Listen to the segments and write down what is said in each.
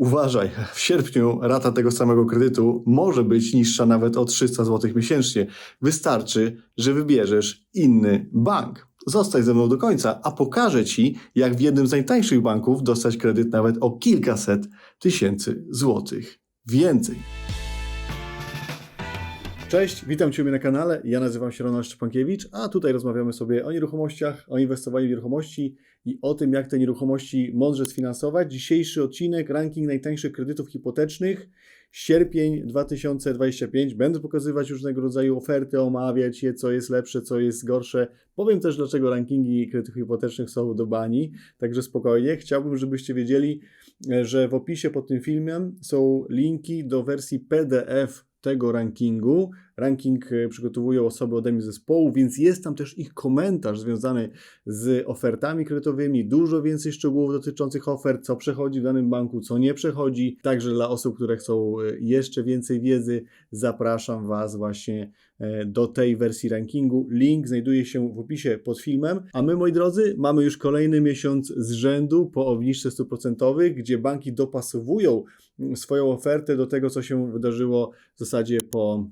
Uważaj, w sierpniu rata tego samego kredytu może być niższa nawet o 300 zł miesięcznie. Wystarczy, że wybierzesz inny bank. Zostań ze mną do końca, a pokażę Ci, jak w jednym z najtańszych banków dostać kredyt nawet o kilkaset tysięcy złotych więcej. Cześć, witam Ciebie na kanale. Ja nazywam się Ronald Szczepankiewicz, a tutaj rozmawiamy sobie o nieruchomościach, o inwestowaniu w nieruchomości i o tym, jak te nieruchomości mądrze sfinansować. Dzisiejszy odcinek, ranking najtańszych kredytów hipotecznych, sierpień 2025. Będę pokazywać różnego rodzaju oferty, omawiać je, co jest lepsze, co jest gorsze. Powiem też, dlaczego rankingi kredytów hipotecznych są do bani, także spokojnie. Chciałbym, żebyście wiedzieli, że w opisie pod tym filmem są linki do wersji PDF tego rankingu. Ranking e, przygotowują osoby ode mnie zespołu, więc jest tam też ich komentarz związany z ofertami kredytowymi, dużo więcej szczegółów dotyczących ofert, co przechodzi w danym banku, co nie przechodzi. Także dla osób, które chcą e, jeszcze więcej wiedzy, zapraszam Was właśnie e, do tej wersji rankingu. Link znajduje się w opisie pod filmem. A my, moi drodzy, mamy już kolejny miesiąc z rzędu po obniżce 100%, gdzie banki dopasowują mm, swoją ofertę do tego, co się wydarzyło w zasadzie po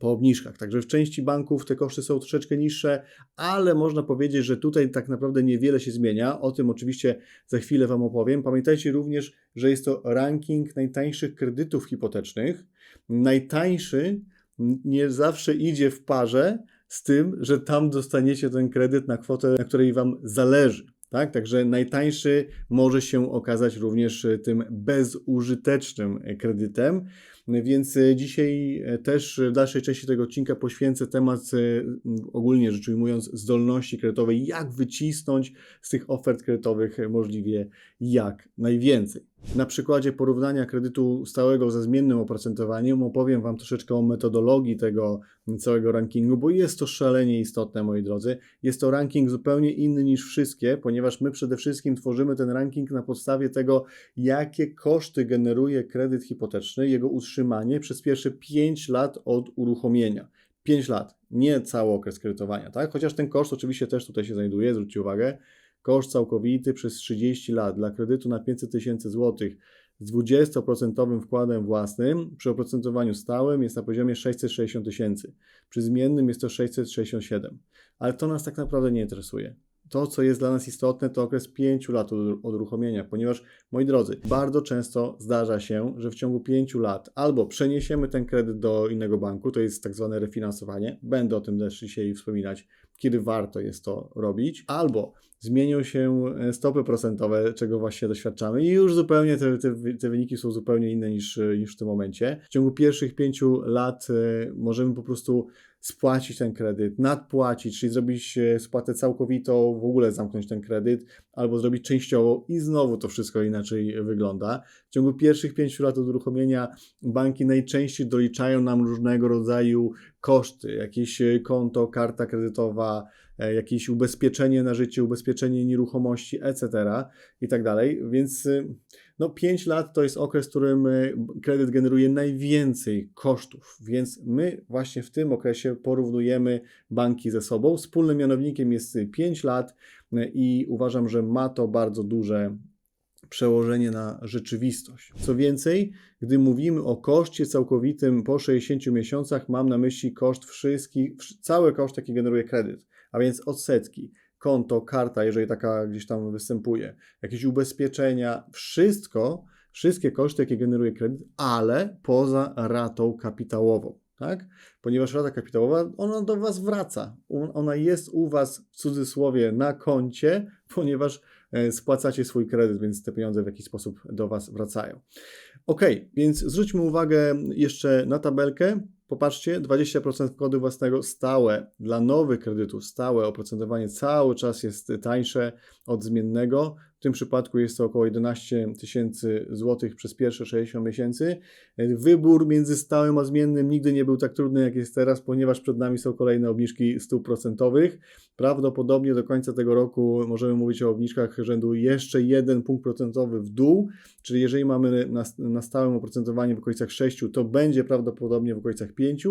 po obniżkach. Także w części banków te koszty są troszeczkę niższe, ale można powiedzieć, że tutaj tak naprawdę niewiele się zmienia. O tym oczywiście za chwilę Wam opowiem. Pamiętajcie również, że jest to ranking najtańszych kredytów hipotecznych. Najtańszy nie zawsze idzie w parze z tym, że tam dostaniecie ten kredyt na kwotę, na której Wam zależy. Tak? Także najtańszy może się okazać również tym bezużytecznym kredytem. Więc e, dzisiaj e, też w dalszej części tego odcinka poświęcę temat, e, ogólnie rzecz ujmując, zdolności kredytowej, jak wycisnąć z tych ofert kredytowych możliwie jak najwięcej. Na przykładzie porównania kredytu stałego ze zmiennym oprocentowaniem opowiem Wam troszeczkę o metodologii tego całego rankingu, bo jest to szalenie istotne, moi drodzy. Jest to ranking zupełnie inny niż wszystkie, ponieważ my przede wszystkim tworzymy ten ranking na podstawie tego, jakie koszty generuje kredyt hipoteczny, jego utrzymanie przez pierwsze 5 lat od uruchomienia. 5 lat, nie cały okres kredytowania, tak? Chociaż ten koszt oczywiście też tutaj się znajduje, zwróćcie uwagę. Koszt całkowity przez 30 lat dla kredytu na 500 tysięcy złotych z 20% wkładem własnym przy oprocentowaniu stałym jest na poziomie 660 tysięcy. Przy zmiennym jest to 667. Ale to nas tak naprawdę nie interesuje to, co jest dla nas istotne, to okres 5 lat od uruchomienia, ponieważ, moi drodzy, bardzo często zdarza się, że w ciągu 5 lat albo przeniesiemy ten kredyt do innego banku, to jest tak zwane refinansowanie, będę o tym też dzisiaj wspominać, kiedy warto jest to robić, albo zmienią się e, stopy procentowe, czego właśnie doświadczamy i już zupełnie te, te, te, wyniki są zupełnie inne niż, niż w tym momencie. W ciągu pierwszych pięciu lat e, możemy po prostu spłacić ten kredyt, nadpłacić, czyli zrobić e, spłatę całkowitą, w ogóle zamknąć ten kredyt, albo zrobić częściową i znowu to wszystko inaczej wygląda. W ciągu pierwszych pięciu lat od uruchomienia banki najczęściej doliczają nam różnego rodzaju koszty, jakieś konto, karta kredytowa, E, jakieś ubezpieczenie na życie, ubezpieczenie nieruchomości, etc. i tak dalej. Więc y, no 5 lat to jest okres, w którym y, kredyt generuje najwięcej kosztów, więc my właśnie w tym okresie porównujemy banki ze sobą. Wspólnym mianownikiem jest 5 lat y, i uważam, że ma to bardzo duże przełożenie na rzeczywistość. Co więcej, gdy mówimy o koszcie całkowitym po 60 miesiącach, mam na myśli koszt wszystkich, cały koszt, jaki generuje kredyt a więc odsetki, konto, karta, jeżeli taka gdzieś tam występuje, jakieś ubezpieczenia, wszystko, wszystkie koszty, jakie generuje kredyt, ale poza ratą kapitałową. Tak? Ponieważ rata kapitałowa, ona do Was wraca. Ona jest u Was w cudzysłowie na koncie, ponieważ e, spłacacie swój kredyt, więc te pieniądze w jakiś sposób do Was wracają. Ok, więc zwróćmy uwagę jeszcze na tabelkę. Popatrzcie, 20% wkładu własnego stałe dla nowych kredytów, stałe oprocentowanie cały czas jest tańsze od zmiennego. Tym przypadku jest to około 11 tysięcy złotych przez pierwsze 60 miesięcy. Wybór między stałym a zmiennym nigdy nie był tak trudny jak jest teraz, ponieważ przed nami są kolejne obniżki stóp procentowych. Prawdopodobnie do końca tego roku możemy mówić o obniżkach rzędu jeszcze jeden punkt procentowy w dół, czyli jeżeli mamy na, na stałym oprocentowanie w okolicach 6, to będzie prawdopodobnie w okolicach 5.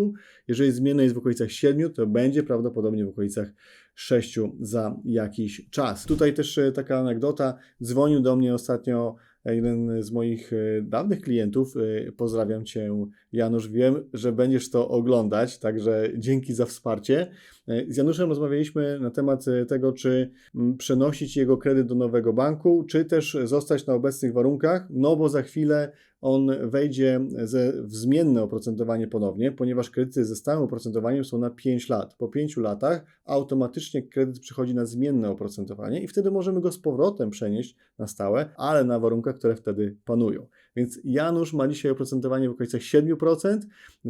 Jeżeli zmienne jest w okolicach 7, to będzie prawdopodobnie w okolicach 6 za jakiś czas. Tutaj też e, taka anegdota. Dzwonił do mnie ostatnio jeden z moich e, dawnych klientów. E, Pozdrawiam Cię, Janusz. Wiem, że będziesz to oglądać, także dzięki za wsparcie. E, Z Januszem rozmawialiśmy na temat e, tego, czy mm, przenosić jego kredyt do nowego banku, czy też zostać na obecnych warunkach, no bo za chwilę on wejdzie ze, w zmienne oprocentowanie ponownie, ponieważ kredyty ze stałym oprocentowaniem są na 5 lat. Po 5 latach automatycznie kredyt przychodzi na zmienne oprocentowanie i wtedy możemy go z powrotem przenieść na stałe, ale na warunkach, które wtedy panują. Więc Janusz ma dzisiaj oprocentowanie w okolicach 7%,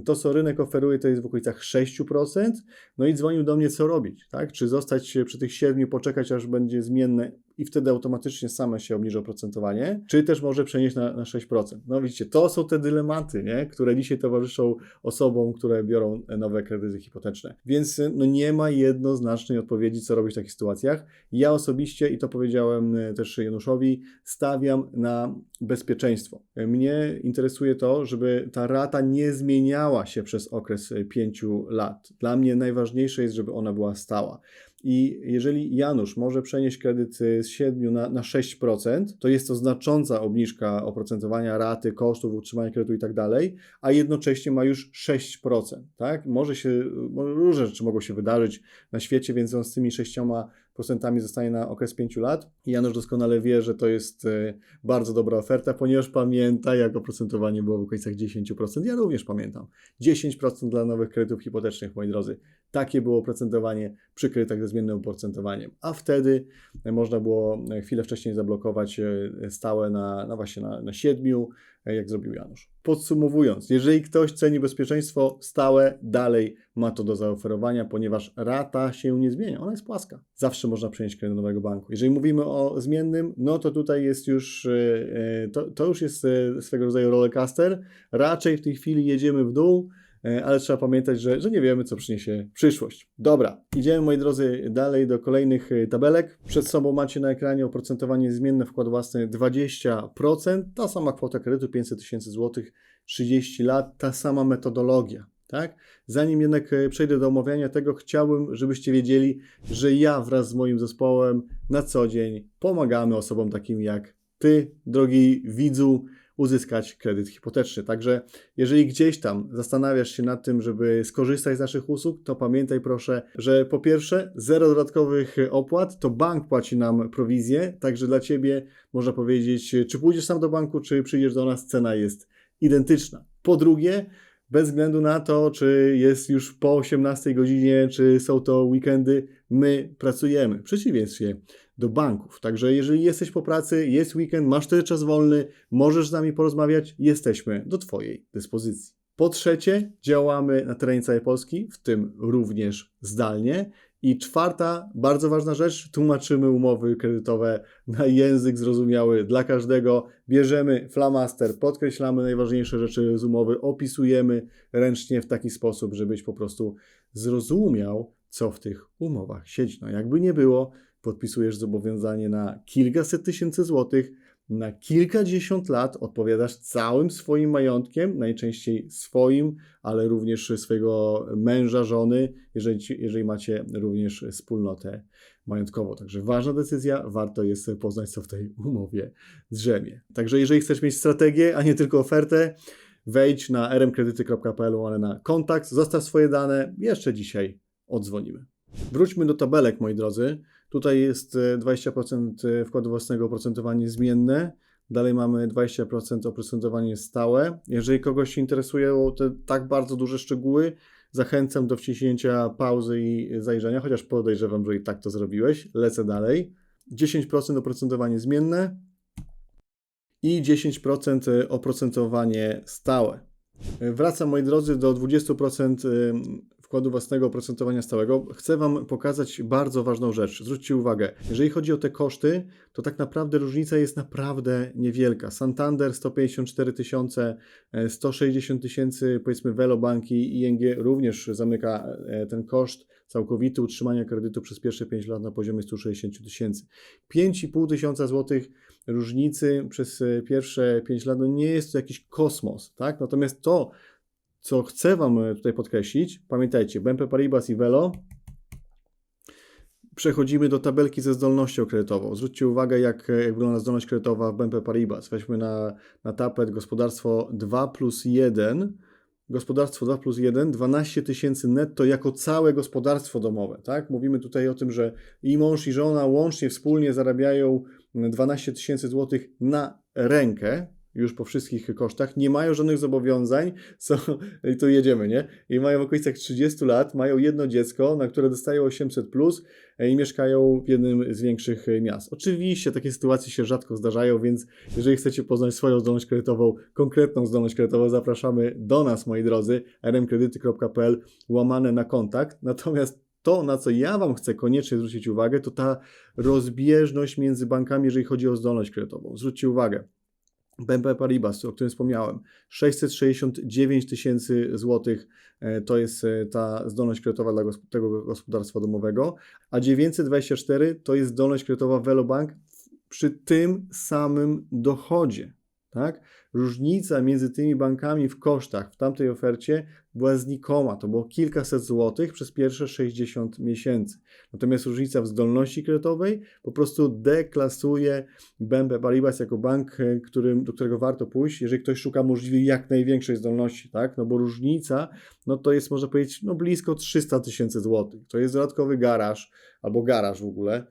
to co rynek oferuje to jest w okolicach 6%, no i dzwonił do mnie co robić, tak? Czy zostać przy tych 7, poczekać aż będzie zmienne i wtedy automatycznie same się obniży oprocentowanie, czy też może przenieść na, na 6%. No widzicie, to są te dylematy, nie? które dzisiaj towarzyszą osobom, które biorą nowe kredyty hipoteczne. Więc no, nie ma jednoznacznej odpowiedzi, co robić w takich sytuacjach. Ja osobiście, i to powiedziałem e, też Januszowi, stawiam na bezpieczeństwo. Mnie interesuje to, żeby ta rata nie zmieniała się przez okres 5 lat. Dla mnie najważniejsze jest, żeby ona była stała. I jeżeli Janusz może przenieść kredyt z 7 na, na 6%, to jest to znacząca obniżka oprocentowania raty, kosztów utrzymania kredytu i tak dalej, a jednocześnie ma już 6%. Tak? Może się, może różne rzeczy mogą się wydarzyć na świecie, więc on z tymi 6% zostanie na okres 5 lat. Janusz doskonale wie, że to jest e, bardzo dobra oferta, ponieważ pamięta, jak oprocentowanie było w okolicach 10%. Ja również pamiętam. 10% dla nowych kredytów hipotecznych, moi drodzy. Takie było oprocentowanie przy kredytach ze zmiennym oprocentowaniem. A wtedy można było chwilę wcześniej zablokować e, stałe na, na właśnie na, na 7, e, jak zrobił Janusz. Podsumowując, jeżeli ktoś ceni bezpieczeństwo stałe, dalej ma to do zaoferowania, ponieważ rata się nie zmienia, ona jest płaska. Zawsze można przenieść kredyt do nowego banku. Jeżeli mówimy o zmiennym, no to tutaj jest już, e, to, to już jest swego rodzaju rollercoaster. Raczej w tej chwili jedziemy w dół, ale trzeba pamiętać, że, że nie wiemy, co przyniesie przyszłość. Dobra, idziemy moi drodzy dalej do kolejnych tabelek. Przed sobą macie na ekranie oprocentowanie zmienne wkład własny 20%, ta sama kwota kredytu 500 tysięcy złotych, 30 lat, ta sama metodologia. Tak? Zanim jednak przejdę do omawiania tego, chciałbym, żebyście wiedzieli, że ja wraz z moim zespołem na co dzień pomagamy osobom takim jak Ty, drogi widzu, uzyskać kredyt hipoteczny. Także jeżeli gdzieś tam zastanawiasz się nad tym, żeby skorzystać z naszych usług, to pamiętaj proszę, że po pierwsze zero dodatkowych opłat, to bank płaci nam prowizję, także dla Ciebie można powiedzieć, czy pójdziesz sam do banku, czy przyjdziesz do nas, cena jest identyczna. Po drugie, bez względu na to, czy jest już po 18 godzinie, czy są to weekendy, my pracujemy. W przeciwieństwie do banków. Także jeżeli jesteś po pracy, jest weekend, masz wtedy czas wolny, możesz z nami porozmawiać, jesteśmy do Twojej dyspozycji. Po trzecie, działamy na terenie całej Polski, w tym również zdalnie. I czwarta, bardzo ważna rzecz, tłumaczymy umowy kredytowe na język zrozumiały dla każdego. Bierzemy flamaster, podkreślamy najważniejsze rzeczy z umowy, opisujemy ręcznie w taki sposób, żebyś po prostu zrozumiał, co w tych umowach siedzi. No jakby nie było, podpisujesz zobowiązanie na kilkaset tysięcy złotych, na kilkadziesiąt lat odpowiadasz całym swoim majątkiem, najczęściej swoim, ale również swojego męża, żony, jeżeli, jeżeli macie również wspólnotę majątkową. Także ważna decyzja, warto jest poznać, co w tej umowie drzemie. Także jeżeli chcesz mieć strategię, a nie tylko ofertę, wejdź na rmkredyty.pl, ale na kontakt, zostaw swoje dane, jeszcze dzisiaj odzwonimy. Wróćmy do tabelek, moi drodzy. Tutaj jest 20% wkładu własnego oprocentowanie zmienne. Dalej mamy 20% oprocentowanie stałe. Jeżeli kogoś interesują te tak bardzo duże szczegóły, zachęcam do wciśnięcia pauzy i zajrzenia, chociaż podejrzewam, że i tak to zrobiłeś. Lecę dalej. 10% oprocentowanie zmienne i 10% oprocentowanie stałe. Wracam, moi drodzy, do 20% wkładu własnego oprocentowania stałego, chcę Wam pokazać bardzo ważną rzecz. Zwróćcie uwagę, jeżeli chodzi o te koszty, to tak naprawdę różnica jest naprawdę niewielka. Santander 154 tysiące, 160 tysięcy, powiedzmy Velobanki ING również zamyka ten koszt całkowity utrzymania kredytu przez pierwsze 5 lat na poziomie 160 tysięcy. 5,5 tysiąca złotych różnicy przez pierwsze 5 lat no nie jest to jakiś kosmos, tak? Natomiast to, co chcę Wam tutaj podkreślić, pamiętajcie, BNP Paribas i Velo Przechodzimy do tabelki ze zdolnością kredytową. Zwróćcie uwagę, jak, jak wygląda zdolność kredytowa w BNP Paribas. Weźmy na, na tapet gospodarstwo 2 plus 1. Gospodarstwo 2 plus 1, 12 tysięcy netto jako całe gospodarstwo domowe. Tak? Mówimy tutaj o tym, że i mąż, i żona łącznie wspólnie zarabiają 12 tysięcy złotych na rękę, już po wszystkich kosztach, nie mają żadnych zobowiązań, są, i tu jedziemy, nie? I mają w okolicach 30 lat, mają jedno dziecko, na które dostają 800 plus e, i mieszkają w jednym z większych e, miast. Oczywiście takie sytuacje się rzadko zdarzają, więc jeżeli chcecie poznać swoją zdolność kredytową, konkretną zdolność kredytową, zapraszamy do nas, moi drodzy, rmkredyty.pl łamane na kontakt. Natomiast to, na co ja Wam chcę koniecznie zwrócić uwagę, to ta rozbieżność między bankami, jeżeli chodzi o zdolność kredytową. Zwróćcie uwagę, BNP Paribas, o którym wspomniałem, 669 tysięcy złotych e, to jest e, ta zdolność kredytowa dla tego gospodarstwa domowego, a 924 to jest zdolność kredytowa Velobank przy tym samym dochodzie. Tak? Różnica między tymi bankami w kosztach w tamtej ofercie była znikoma. To było kilkaset złotych przez pierwsze 60 miesięcy. Natomiast różnica w zdolności kredytowej po prostu deklasuje BNP Paribas jako bank, e, którym, do którego warto pójść, jeżeli ktoś szuka możliwie jak największej zdolności, tak? No bo różnica, no to jest można powiedzieć, no blisko 300 tysięcy złotych. To jest dodatkowy garaż albo garaż w ogóle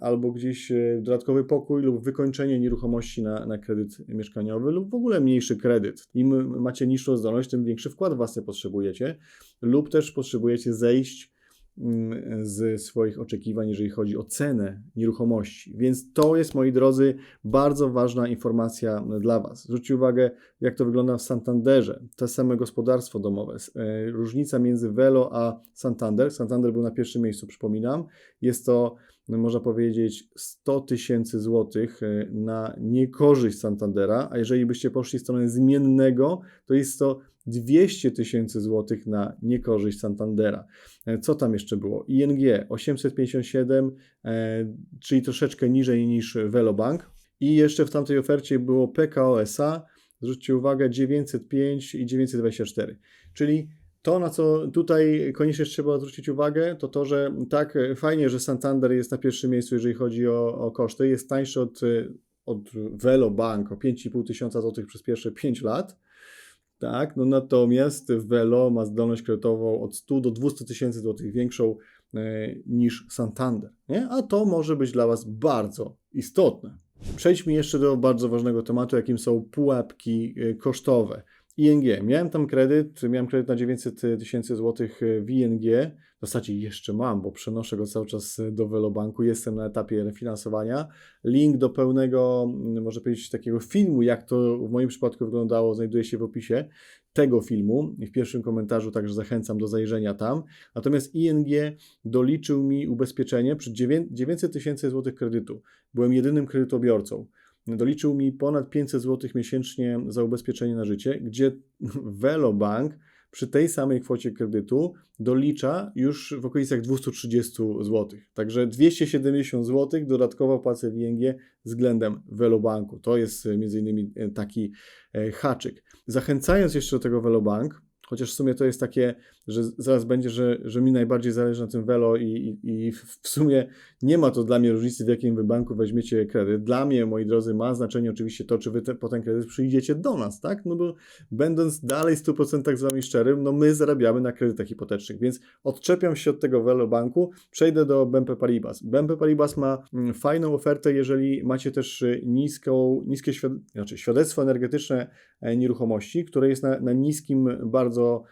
albo gdzieś e, dodatkowy pokój lub wykończenie nieruchomości na, na kredyt mieszkaniowy lub w ogóle mniejszy kredyt. Im macie niższą zdolność, tym większy wkład własny potrzebujecie lub też potrzebujecie zejść z swoich oczekiwań, jeżeli chodzi o cenę nieruchomości. Więc to jest, moi drodzy, bardzo ważna informacja dla Was. Zwróćcie uwagę, jak to wygląda w Santanderze. To same gospodarstwo domowe. E, różnica między Velo a Santander. Santander był na pierwszym miejscu, przypominam. Jest to no, można powiedzieć 100 tysięcy złotych e, na niekorzyść Santandera, a jeżeli byście poszli w stronę zmiennego, to jest to 200 tysięcy złotych na niekorzyść Santandera. E, co tam jeszcze było? ING 857, e, czyli troszeczkę niżej niż Velobank. I jeszcze w tamtej ofercie było PKO SA, zwróćcie uwagę, 905 i 924. Czyli to, na co tutaj koniecznie trzeba zwrócić uwagę, to to, że tak, fajnie, że Santander jest na pierwszym miejscu, jeżeli chodzi o, o koszty. Jest tańszy od, od Velo o 5,5 tysiąca złotych przez pierwsze 5 lat. Tak, no natomiast Velo ma zdolność kredytową od 100 do 200 tysięcy złotych większą e, niż Santander. Nie? A to może być dla Was bardzo istotne. Przejdźmy jeszcze do bardzo ważnego tematu, jakim są pułapki e, kosztowe. ING. Miałem tam kredyt, miałem kredyt na 900 tysięcy złotych w ING. W zasadzie jeszcze mam, bo przenoszę go cały czas do Velobanku. Jestem na etapie refinansowania. Link do pełnego, może powiedzieć, takiego filmu, jak to w moim przypadku wyglądało, znajduje się w opisie tego filmu w pierwszym komentarzu także zachęcam do zajrzenia tam. Natomiast ING doliczył mi ubezpieczenie przy 900 tysięcy złotych kredytu. Byłem jedynym kredytobiorcą doliczył mi ponad 500 zł miesięcznie za ubezpieczenie na życie, gdzie Velobank przy tej samej kwocie kredytu dolicza już w okolicach 230 zł. Także 270 zł dodatkowo płacę w ING względem Velobanku. To jest między innymi e, taki e, haczyk. Zachęcając jeszcze do tego Velobank, chociaż w sumie to jest takie że zaraz będzie, że, że mi najbardziej zależy na tym Velo i, i, i w sumie nie ma to dla mnie różnicy, w jakim wy banku weźmiecie kredyt. Dla mnie, moi drodzy, ma znaczenie oczywiście to, czy wy te, po ten kredyt przyjdziecie do nas, tak? No bo będąc dalej w 100% z wami szczerym, no my zarabiamy na kredytach hipotecznych, więc odczepiam się od tego Velo banku, przejdę do BNP Paribas. BNP Paribas ma mm, fajną ofertę, jeżeli macie też y, niską, niskie świad znaczy świadectwo energetyczne e, nieruchomości, które jest na, na niskim bardzo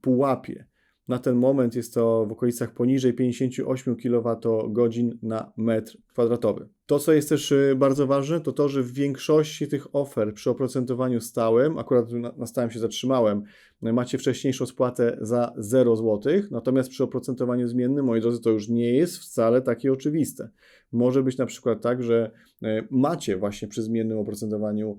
pułapie. Na ten moment jest to w okolicach poniżej 58 kWh na metr kwadratowy. To, co jest też y, bardzo ważne, to to, że w większości tych ofert przy oprocentowaniu stałym, akurat na stałym się zatrzymałem, macie wcześniejszą spłatę za 0 zł, natomiast przy oprocentowaniu zmiennym, moi drodzy, to już nie jest wcale takie oczywiste. Może być na przykład tak, że e, macie właśnie przy zmiennym oprocentowaniu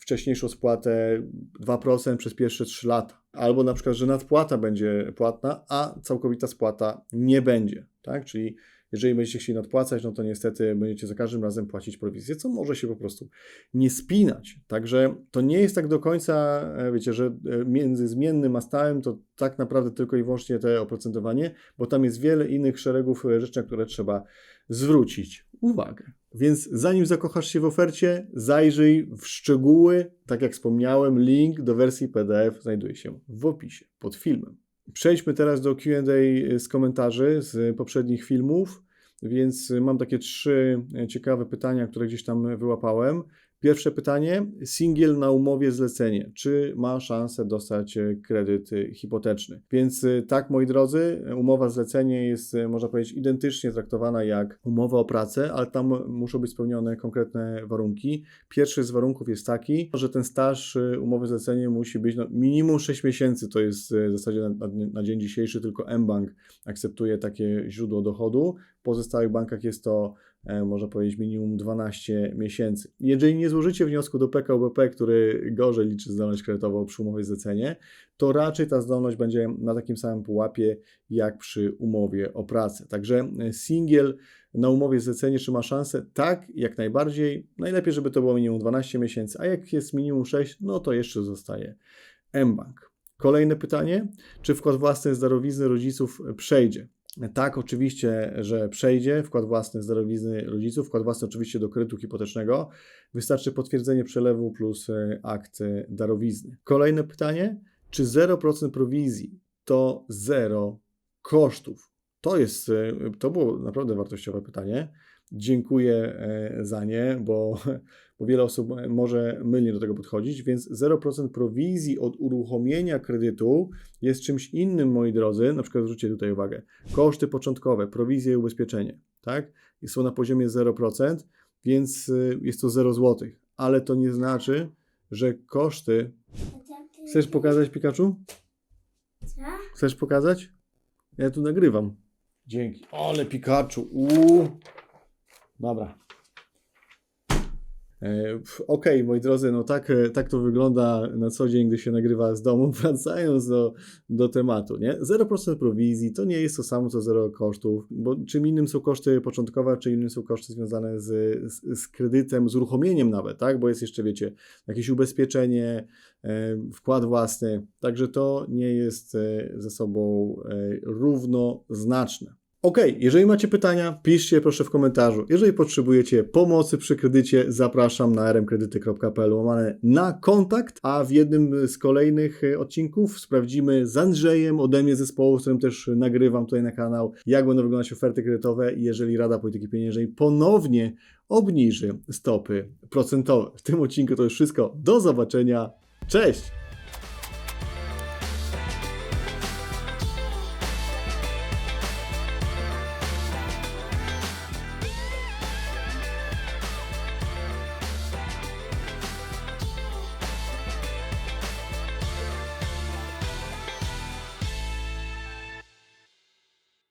wcześniejszą spłatę 2% przez pierwsze 3 lata, albo na przykład, że nadpłata będzie płatna, a całkowita spłata nie będzie, tak? Czyli Jeżeli będziecie chcieli nadpłacać, no to niestety będziecie za każdym razem płacić prowizję, co może się po prostu nie spinać. Także to nie jest tak do końca, e, wiecie, że e, między zmiennym a stałym to tak naprawdę tylko i wyłącznie te oprocentowanie, bo tam jest wiele innych szeregów e, rzeczy, na które trzeba zwrócić uwagę. Więc zanim zakochasz się w ofercie, zajrzyj w szczegóły. Tak jak wspomniałem, link do wersji PDF znajduje się w opisie pod filmem. Przejdźmy teraz do QA z komentarzy z poprzednich filmów. Więc mam takie trzy ciekawe pytania, które gdzieś tam wyłapałem. Pierwsze pytanie: singiel na umowie zlecenie. Czy ma szansę dostać e, kredyt e, hipoteczny? Więc e, tak, moi drodzy, umowa zlecenie jest, można powiedzieć, identycznie traktowana jak umowa o pracę, ale tam muszą być spełnione konkretne warunki. Pierwszy z warunków jest taki, że ten staż umowy zlecenie musi być no, minimum 6 miesięcy. To jest w zasadzie na, na, dzień dzisiejszy tylko mBank akceptuje takie źródło dochodu. W pozostałych bankach jest to można powiedzieć minimum 12 miesięcy. Jeżeli nie złożycie wniosku do PKO BP, który gorzej liczy zdolność kredytową przy umowie zlecenie, to raczej ta zdolność będzie na takim samym pułapie jak przy umowie o pracę. Także e, singiel na umowie zlecenie czy ma szansę? Tak, jak najbardziej. Najlepiej, żeby to było minimum 12 miesięcy, a jak jest minimum 6, no to jeszcze zostaje mBank. Kolejne pytanie, czy wkład własny z darowizny rodziców przejdzie? Tak, oczywiście, że przejdzie wkład własny z darowizny rodziców, wkład własny oczywiście do kredytu hipotecznego. Wystarczy potwierdzenie przelewu plus e, akt e, darowizny. Kolejne pytanie, czy 0% prowizji to zero kosztów? To jest, e, to było naprawdę wartościowe pytanie. Dziękuję e, za nie, bo, bo wiele osób może mylnie do tego podchodzić, więc 0% prowizji od uruchomienia kredytu jest czymś innym, moi drodzy. Na przykład zwróćcie tutaj uwagę. Koszty początkowe, prowizje i ubezpieczenie, tak? I są na poziomie 0%, więc y, jest to 0 zł. Ale to nie znaczy, że koszty. Chcesz pokazać Pikachu? Co? Chcesz pokazać? Ja tu nagrywam. Dzięki. Ale Pikachu. Uuu. Dobra. E, Okej, moi drodzy, no tak, e, tak to wygląda na co dzień, gdy się nagrywa z domu. Wracając do, do tematu, nie? 0% prowizji to nie jest to samo co zero kosztów, bo czym innym są koszty początkowe, a czym innym są koszty związane z, z, z kredytem, z uruchomieniem nawet, tak? Bo jest jeszcze, wiecie, jakieś ubezpieczenie, e, wkład własny, także to nie jest ze sobą równoznaczne. Ok, jeżeli macie pytania, piszcie proszę w komentarzu. Jeżeli potrzebujecie pomocy przy kredycie, zapraszam na rmkredyty.pl łamane na kontakt, a w jednym z kolejnych e, odcinków sprawdzimy z Andrzejem ode mnie zespołu, z którym też nagrywam tutaj na kanał, jak będą wyglądać oferty kredytowe i jeżeli Rada Polityki Pieniężnej ponownie obniży stopy procentowe. W tym odcinku to już wszystko. Do zobaczenia. Cześć!